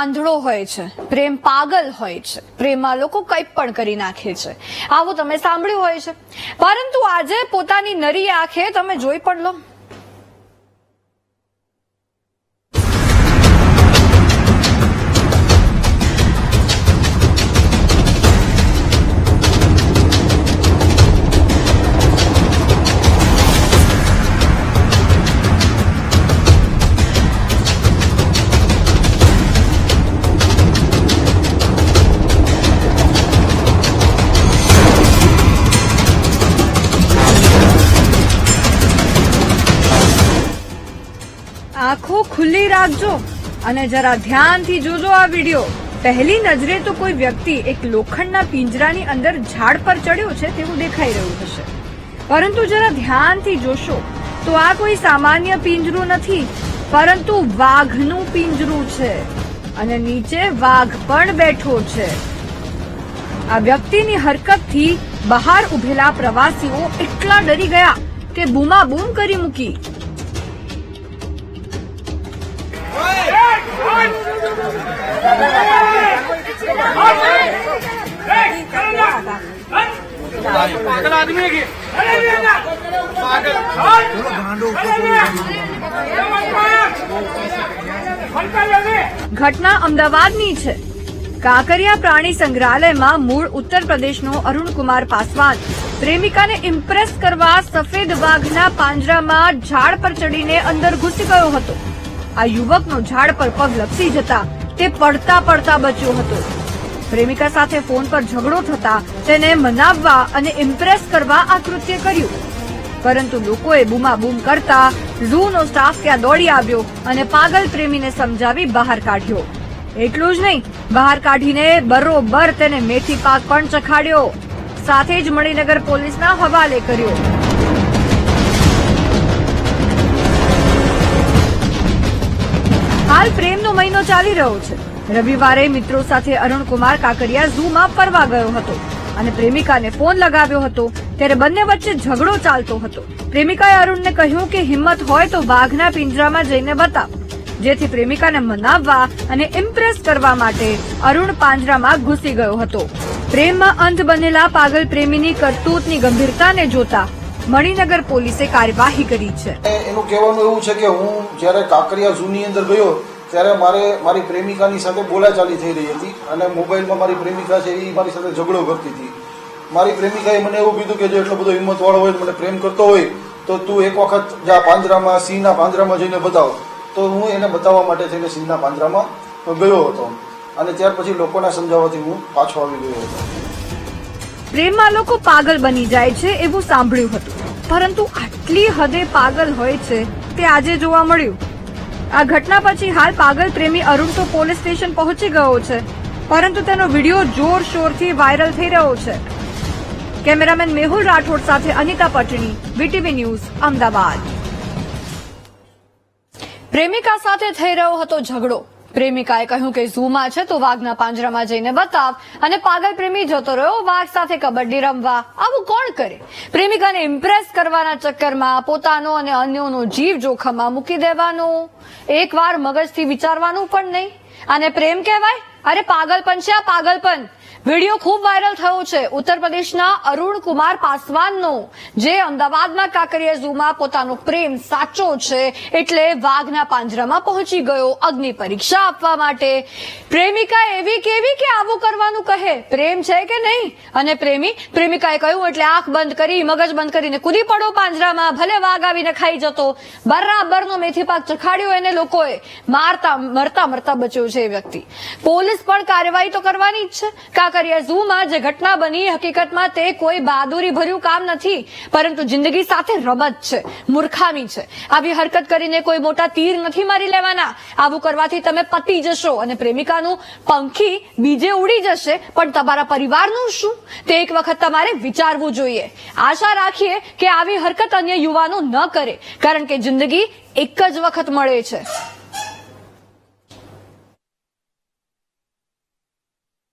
આંધળો હોય છે, પ્રેમ પાગલ હોય છે, પ્રેમમાં લોકો કંઈ પણ કરી નાખે છે. આવું તમે સાંભળ્યું હોય છે. પરંતુ આજે પોતાની નરી આંખે તમે જોઈ પણ લો. આંખો ખુલ્લી રાખજો અને જરા ધ્યાનથી જોજો આ વિડિયો. પહેલી નજરે તો કોઈ વ્યક્તિ એક લોખંડના પિંજરાની અંદર ઝાડ પર ચડ્યો છે તેવું દેખાઈ રહ્યું હશે. પરંતુ જરા ધ્યાનથી જોશો તો આ કોઈ સામાન્ય પિંજરું નથી, પરંતુ વાઘનું પિંજરું છે અને નીચે વાઘ પણ બેઠો છે. આ વ્યક્તિની હરકતથી બહાર ઉભેલા પ્રવાસીઓ એટલા ડરી ગયા કે બૂમાબૂમ કરી મૂકી. पागल आदमी है कि पागल ઘટના અમદાવાદની છે કાંકરિયા પ્રાણી સંગ્રહાલયમાં મૂળ ઉત્તર પ્રદેશનો અરુણકુમાર પાસવાન પ્રેમિકાને ઇમ્પ્રેસ કરવા સફેદ વાઘના પાંજરામાં ઝાડ પર ચડીને અંદર ઘૂસી ગયો હતો આ યુવકનો ઝાડ પર પગ લપસી જતા તે પડતા પડતા બચ્યો હતો. પ્રેમિકા સાથે ફોન પર ઝઘડો થતા તેને મનાવવા અને ઇમ્પ્રેસ કરવા આ કૃત્ય કર્યું. પરંતુ લોકોએ બૂમાબૂમ કરતા ઝૂનો સ્ટાફ ત્યાં દોડી આવ્યો અને પાગલ પ્રેમીને સમજાવી બહાર કાઢ્યો. એટલું જ નહીં, બહાર કાઢીને બરોબર તેને મેથી પાક પણ ચખાડ્યો. સાથે જ મણિનગર પોલીસના હવાલે કર્યો. હાલ પ્રેમનો મહિનો ચાલી રહ્યો છે. રવિવારે મિત્રો સાથે અરુણકુમાર કાકરિયા ઝૂમાં ફરવા ગયો હતો અને પ્રેમિકાને ફોન લગાવ્યો હતો. ત્યારે બંને વચ્ચે ઝઘડો ચાલતો હતો. પ્રેમિકાએ અરુણને કહ્યું કે હિંમત હોય તો વાઘના પિંજરામાં જઈને બતાવ, જેથી પ્રેમિકાને મનાવવા અને ઇમ્પ્રેસ કરવા માટે અરુણ પાંજરામાં ઘૂસી ગયો હતો. પ્રેમમાં અંધ બનેલા પાગલ પ્રેમીની કરતૂતની ગંભીરતાને જોતા મણિનગર પોલીસે કાર્યવાહી કરી છે. એનું કહેવાનું એવું છે કે હું જ્યારે કાંકરિયા ઝૂની અંદર ગયો ત્યારે મારે મારી પ્રેમિકાની સાથે બોલાચાલી થઈ રહી હતી અને મોબાઈલમાં મારી પ્રેમિકા છે એ મારી સાથે ઝઘડો કરતી હતી. મારી પ્રેમિકાએ મને એવું કીધું કે જો એટલો બધો હિંમતવાળો હોય મને પ્રેમ કરતો હોય તો તું એક વખત જા પાંજરામાં સિંહના પાંજરામાં જઈને બતાવ. તો હું એને બતાવવા માટે થઈને સિંહના પાંજરામાં ગયો હતો. અને ત્યાર પછી લોકોના સમજાવવાથી હું પાછો આવી ગયો હતો. પ્રેમમાં લોકો પાગલ બની જાય છે એવું સાંભળ્યું હતું. પરંતુ આટલી હદે પાગલ હોય છે, તે આજે જોવા મળ્યું. આ ઘટના પછી હાલ પાગલ પ્રેમી અરુણ તો પોલીસ સ્ટેશન પહોંચી ગયો છે, પરંતુ તેનો વીડિયો જોરશોરથી વાયરલ થઈ રહ્યો છે. કેમેરામેન મેહુલ રાઠોડ સાથે અનિતા પટણી, વીટીવી ન્યૂઝ, અમદાવાદ. પ્રેમિકા સાથે થઈ રહ્યો હતો ઝઘડો. પ્રેમિકાએ કહ્યું કે ઝૂમાં છે તો વાઘના પાંજરામાં જઈને બતાવ અને પાગલ પ્રેમી જતો રહ્યો, વાઘ સાથે કબડ્ડી રમવા. આવું કોણ કરે? પ્રેમિકાને ઇમ્પ્રેસ કરવાના ચક્કરમાં પોતાનો અને અન્યોનો જીવ જોખમમાં મૂકી દેવાનો. એકવાર મગજથી વિચારવાનું પણ નહીં. અને પ્રેમ કહેવાય? અરે પાગલપન છે આ પાગલપન વીડિયો ખૂબ વાયરલ થયો છે. ઉત્તર પ્રદેશના અરુણ કુમાર પાસવાનનો, જે અમદાવાદમાં કાંકરિયા ઝૂમાં પોતાનો પ્રેમ સાચો છે એટલે વાઘના પાંજરામાં પહોંચી ગયો અગ્નિ પરીક્ષા આપવા માટે. પ્રેમિકા એવી કેવી કે આવું કરવાનું કહે? પ્રેમ છે કે નહીં? અને પ્રેમી, પ્રેમિકાએ કહ્યું, એટલે આંખ બંધ કરી, મગજ બંધ કરીને કૂદી પડો પાંજરામાં, ભલે વાઘ આવીને ખાઈ જતો. બરાબરનો મેથી પાક ચખાડ્યો એને લોકોએ. મારતા, મરતા મરતા બચ્યો છે એ વ્યક્તિ. પોલીસ પણ કાર્યવાહી તો કરવાની જ છે. કાંકરિયા ઝૂમાં જે ઘટના બની, હકીકતમાં તે કોઈ બહાદુરી ભર્યું કામ નથી, પરંતુ જિંદગી સાથે રમત છે, મૂર્ખામી છે. આવી હરકત કરીને કોઈ મોટા તીર નથી મારી લેવાના. આવું કરવાથી તમે પતી જશો અને પ્રેમિકાનું પંખી બીજે ઉડી જશે, પણ તમારા પરિવારનું શું? તે એક વખત તમારે વિચારવું જોઈએ. આશા રાખીએ કે આવી હરકત અન્ય યુવાનો ન કરે, કારણ કે જિંદગી એક જ વખત મળે છે.